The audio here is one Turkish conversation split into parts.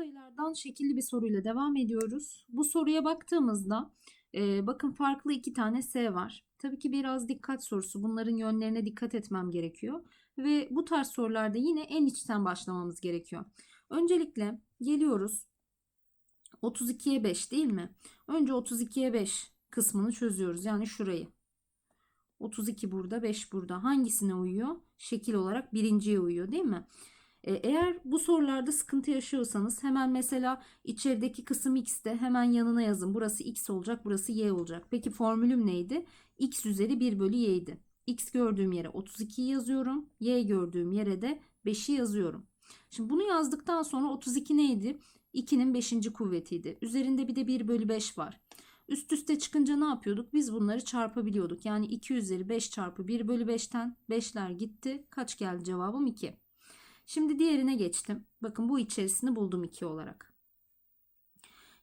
sayılardan şekilli bir soruyla devam ediyoruz. Bu soruya baktığımızda e, bakın farklı iki tane S var. Tabii ki biraz dikkat sorusu. Bunların yönlerine dikkat etmem gerekiyor. Ve bu tarz sorularda yine en içten başlamamız gerekiyor. Öncelikle geliyoruz 32'ye 5 değil mi? Önce 32'ye 5 kısmını çözüyoruz. Yani şurayı. 32 burada, 5 burada. Hangisine uyuyor? Şekil olarak birinciye uyuyor değil mi? E, Eğer bu sorularda sıkıntı yaşıyorsanız hemen mesela içerideki kısım x'te hemen yanına yazın. Burası x olacak, burası y olacak. Peki formülüm neydi? x üzeri 1 bölü y'ydi. x gördüğüm yere 32'yi yazıyorum. y gördüğüm yere de 5'i yazıyorum. Şimdi bunu yazdıktan sonra 32 neydi? 2'nin 5. kuvvetiydi. Üzerinde bir de 1 bölü 5 var. Üst üste çıkınca ne yapıyorduk? Biz bunları çarpabiliyorduk. Yani 2 üzeri 5 çarpı 1 bölü 5'ten 5'ler gitti. Kaç geldi cevabım? 2. Şimdi diğerine geçtim. Bakın bu içerisini buldum 2 olarak.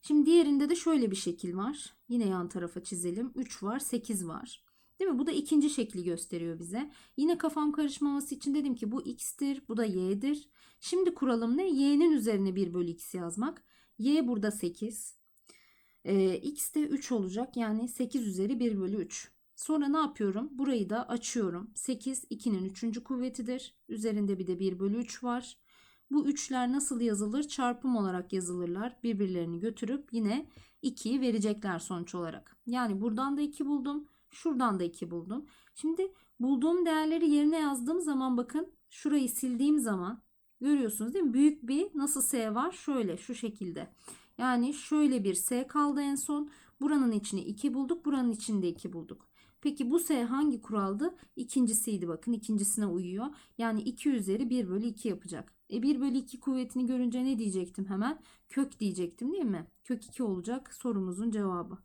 Şimdi diğerinde de şöyle bir şekil var. Yine yan tarafa çizelim. 3 var, 8 var. Değil mi? Bu da ikinci şekli gösteriyor bize. Yine kafam karışmaması için dedim ki bu x'tir, bu da y'dir. Şimdi kuralım ne? y'nin üzerine 1 bölü x yazmak. y burada 8. Ee, x de 3 olacak. Yani 8 üzeri 1 bölü 3. Sonra ne yapıyorum? Burayı da açıyorum. 8 2'nin 3. kuvvetidir. Üzerinde bir de 1 bölü 3 var. Bu üçler nasıl yazılır? Çarpım olarak yazılırlar. Birbirlerini götürüp yine 2'yi verecekler sonuç olarak. Yani buradan da 2 buldum. Şuradan da 2 buldum. Şimdi bulduğum değerleri yerine yazdığım zaman bakın şurayı sildiğim zaman görüyorsunuz değil mi? Büyük bir nasıl S var? Şöyle şu şekilde. Yani şöyle bir S kaldı en son. Buranın içine 2 bulduk. Buranın içinde 2 bulduk. Peki bu S hangi kuraldı? İkincisiydi bakın ikincisine uyuyor. Yani 2 üzeri 1 bölü 2 yapacak. E 1 bölü 2 kuvvetini görünce ne diyecektim hemen? Kök diyecektim değil mi? Kök 2 olacak sorumuzun cevabı.